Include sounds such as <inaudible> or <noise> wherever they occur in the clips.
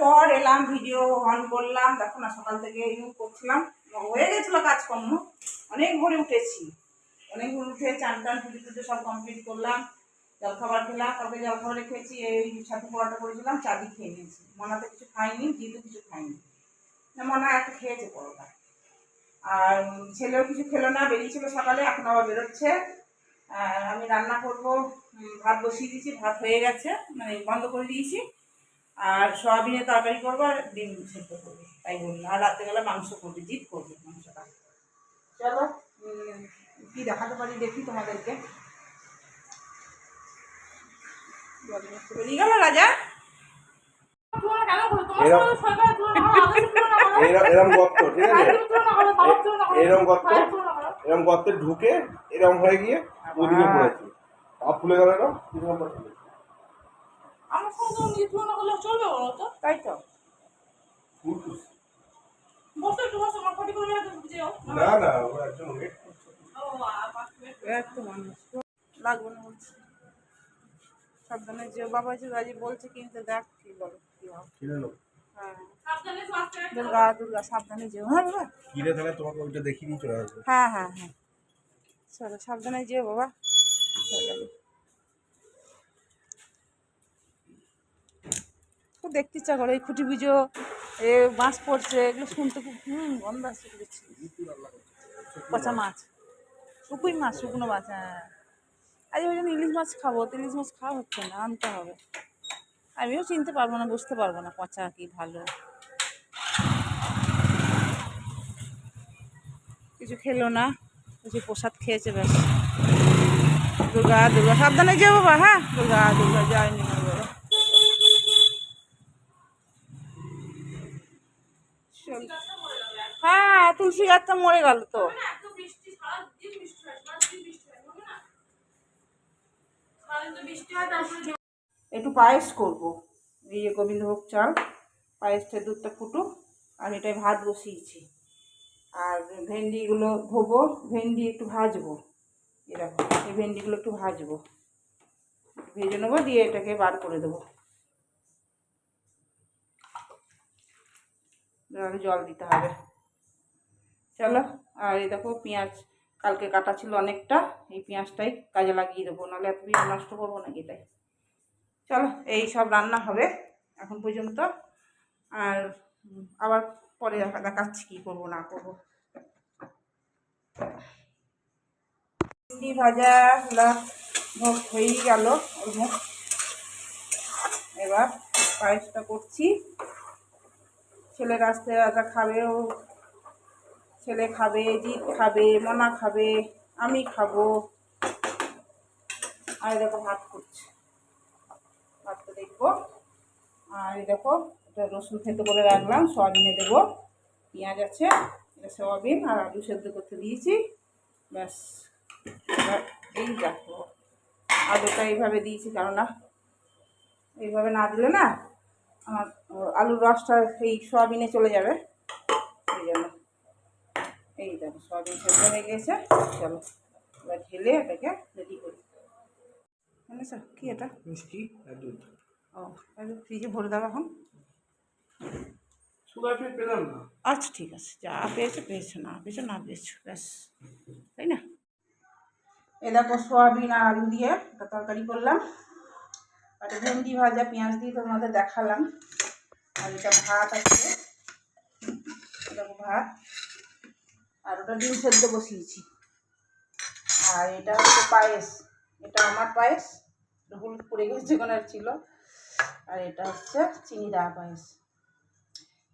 পর এলাম video on করলাম। দেখো না, সকাল থেকে ইউ করছিলাম। হয়ে গেছিল কাজকর্ম। অনেক ভোরে উঠেছি। অনেক ভোরে উঠে চান টান, পুজো টুজো সব কমপ্লিট করলাম। জলখাবার খেলাম, কালকে জলখাবারে খেয়েছি, এই সাথে পরোটা করেছিলাম চাবি খেয়ে নিয়েছি। মনাতে কিছু খাইনি, জিতু কিছু খাইনি। না, মনা একটা খেয়েছে পরোটা। আর ছেলেও কিছু খেলো না, বেরিয়েছিল সকালে, এখন আবার বেরোচ্ছে। আর আমি রান্না করব ভাত বসিয়ে দিয়েছি, ভাত হয়ে গেছে মানে বন্ধ করে দিয়েছি। আর সয়াবিনের তরকারি করব আর ডিম সেদ্ধ করব তাই বললাম আর রাত্রেবেলা মাংস করবে জিত করবে মাংসটা। চলো কি দেখাতে পারি দেখি তোমাদেরকে। বেরিয়ে গেল রাজা। এরম গর্ত ঠিক আছে? এরম গর্ত এরম গর্তে ঢুকে এরম হয়ে গিয়ে ওদিকে পড়েছে। পা ফুলে গেল না তো তুলনা করলে চলবে বলো তো? তাই তো। একটু বসে আমার ফটি করে যেও না না ও একজন ওয়েট করছে। ও এত মানুষ লাগবে না বলছি। সাবধানে যে বাবা যে রাজি বলছে কিনতে দেখ কি বলো কি হবে হ্যাঁ। দুর্গা দুর্গা সাবধানে যেও। হ্যাঁ বাবা। কিনে তাহলে তোমাকে ওইটা দেখিয়ে নিয়ে চলে আসবে। হ্যাঁ হ্যাঁ হ্যাঁ। চলো সাবধানে যেও বাবা। চলো। দেখতে ইচ্ছা করে, এই খুঁটি পুজো এ বাঁশ পড়ছে, এগুলো শুনতে খুব, হুম, গন্ধ আসছে পচা মাছ, শুকুই মাছ, শুকনো মাছ হ্যাঁ। আজ ওই জন্য ইলিশ মাছ খাব, তো ইলিশ মাছ খাওয়া হচ্ছে না, আনতে হবে। আমিও চিনতে পারব না, বুঝতে পারব না, পচা কি ভালো। কিছু খেলো না, কিছু প্রসাদ খেয়েছে ব্যাস। দুর্গা দুর্গা, সাবধানে যাব বাবা হ্যাঁ? দুর্গা দুর্গা, যায়নি বাবা চল। হ্যাঁ তুলসী গাছটা মরে গেল তো। একটু পায়েস করব। এই গোবিন্দভোগ চাল পায়েসটা দুধটা ফুটুক আর এটাই ভাত বসিয়েছি। আর ভেন্ডিগুলো ধোবো ভেন্ডি একটু ভাজবো। এরকম এই ভেন্ডিগুলো একটু ভাজবো। ভেজে নেব দিয়ে এটাকে বার করে দেবো। জল দিতে হবে। চলো, আর এই দেখো পেঁয়াজ, কালকে কাটা ছিল অনেকটা, এই পেঁয়াজটাই কাজে লাগিয়ে দেবো, নাহলে এত পেঁয়াজ নষ্ট করব নাকি তাই? চলো, এই সব রান্না হবে এখন পর্যন্ত, আর আবার পরে দেখা, দেখাচ্ছি কী করব, না করব। ভাজা ভোগ হয়েই গেল এবার পায়েসটা করছি। ছেলের আসতে, রাজা খাবেও ছেলে খাবে, জিৎ খাবে, মনা খাবে, আমি খাব। আর দেখো ভাত করছে। ভাতটা দেখব। আর দেখো, এটা রসুন থেতো করে রাখলাম, সয়াবিনে দেবো। পেঁয়াজ আছে, এটা সয়াবিন আর আলু সেদ্ধ করতে দিয়েছি। ব্যাস এই দেখো, আলুটা এইভাবে দিয়েছি কেননা এইভাবে না দিলে না, আমার আলুর রসটা এই সয়াবিনে চলে যাবে এই জন্য এই দেখো সয়াবিন সেদ্ধ হয়ে গেছে। চলো এবার ঢেলে এটাকে রেডি করি। জানিস কি এটা? মিষ্টি আর দুধ। ও তাহলে ফ্রিজে ভরে দাও এখন। পেলাম না। আচ্ছা ঠিক আছে। যা পেয়েছ পেয়েছ না পেয়েছ না পেয়েছ ব্যাস। তাই না? এ দেখো সোয়াবিন আর আলু দিয়ে একটা তরকারি করলাম। আর ভেন্ডি ভাজা পেঁয়াজ দিয়ে তোমাদের দেখালাম। আর এটা ভাত আছে। দেখো ভাত। আর ওটা ডিম সেদ্ধ বসিয়েছি। আর এটা হচ্ছে পায়েস। এটা আমার পায়েস। হলুদ পড়ে গেছে ওখানে ছিল। আর এটা হচ্ছে চিনি দেওয়া পায়েস।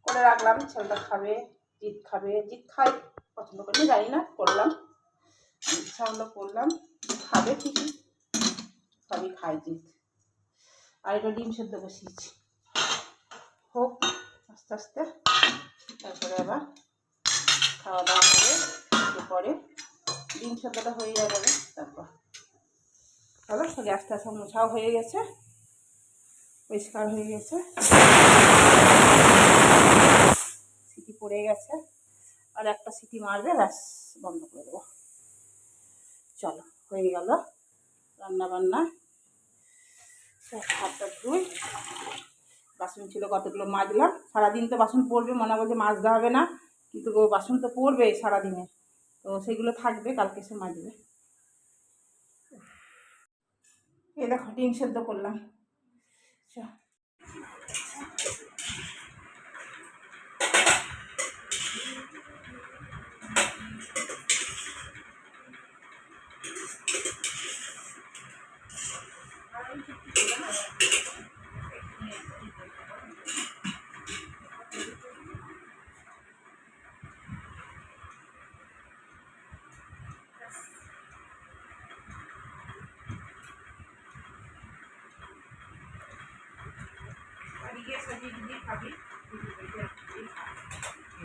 করে রাখলাম, ছেলেটা খাবে, জিৎ খাবে। জিৎ খাই পছন্দ করলে জানি না, করলাম। ইচ্ছা হলো করলাম। খাবে ঠিকই। সবই খাই জিৎ। আর এটা ডিম সেদ্ধ বসিয়েছি। হোক, আস্তে আস্তে। তারপরে আবার খাওয়া দাওয়া হবে একটু পরে ডিম সেদ্ধটা হয়ে যাবে তারপর। চলো গ্যাসটা সব মোছাও হয়ে গেছে। পরিষ্কার হয়ে গেছে। সিটি পড়ে গেছে। আর একটা সিটি মারবে, ব্যাস, বন্ধ করে দেবো। চলো, হয়ে গেল রান্না বান্না। হাতটা ধুই বাসন ছিল, কতগুলো মাজলাম। সারাদিন তো বাসন পড়বে, মনে বলছে মাজতে হবে না। কিন্তু বাসন তো পড়বে সারাদিনে। তো সেগুলো থাকবে, কালকে সে মাজবে। এই দেখো, ডিম সেদ্ধ করলাম আচ্ছা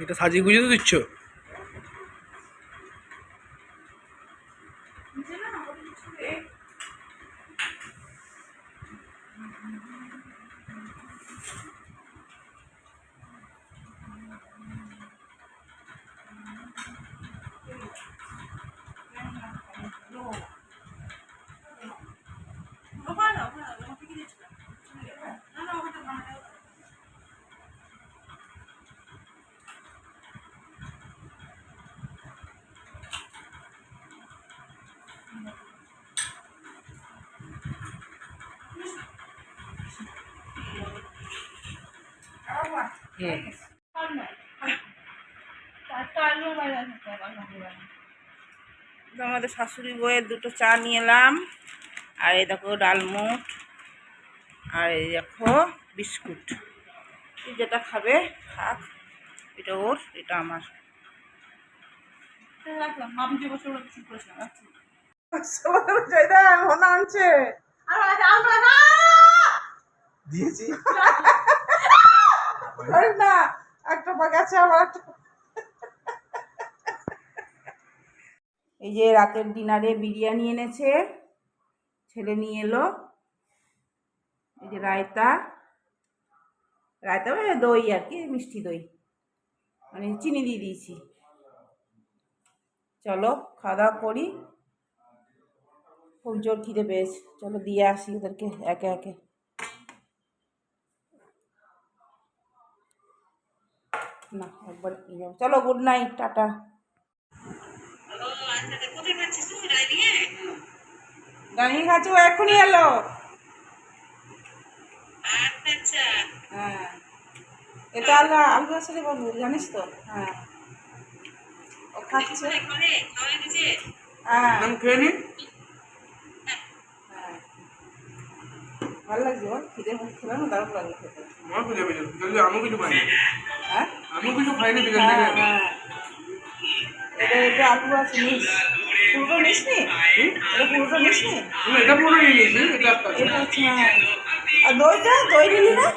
এটা সাজিয়ে গুজিয়ে তো দিচ্ছ ওখানে না, ওখানে না, ওখানে থেকে দিচ্ছি না। না, না, ওখানে ভাঙা যাবে না। আমাদের শাশুড়ি বইয়ের দুটো চা নিয়ে এলাম আর এই দেখো ডালমুট আর এই দেখো বিস্কুট তুই যেটা খাবে খাক এটা ওর এটা আমার। মনে আনছে! দিয়েছি <laughs> না, একটা পা গেছে আবার একটা এই যে রাতের ডিনারে বিরিয়ানি এনেছে, ছেলে নিয়ে এলো। এই যে রায়তা রায়তা মানে দই আর কি, মিষ্টি দই। মানে চিনি দিয়ে দিয়েছি। চলো, খাওয়া দাওয়া করি। খুব জোর খিদে পেয়েছে। চলো দিয়ে আসি ওদেরকে, একে একে। না একবার। চলো গুড নাইট টাটা। দাঁড়িয়ে খাচ্ছি ও এক্ষুনি এলো। হ্যাঁ। এটা আলু আলু আছে রে জানিস তো? হ্যাঁ। ও খাচ্ছে। হ্যাঁ। আমি খেয়ে হ্যাঁ। ভালো লাগছে বল খিদে খেলাম না দারুণ লাগল খেতে। আমার খুঁজে পেয়েছ কিন্তু আমি কিছু আমি কিছু খাইনি বিকেল হ্যাঁ থেকে। হ্যাঁ। এটা এটা আলু আছে পুরোটা নি এটা পুরোটা নি এটা পুরো নিয়ে নিয়েছি এটা একটা এটা হ্যাঁ। আর দইটা? দই নিলি না?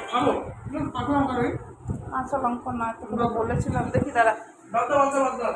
কাঁচা লঙ্কা না তোকে তো বলেছিলাম। দেখি দাঁড়া। বাদ দাও, বাদ দাও, বাদ দাও।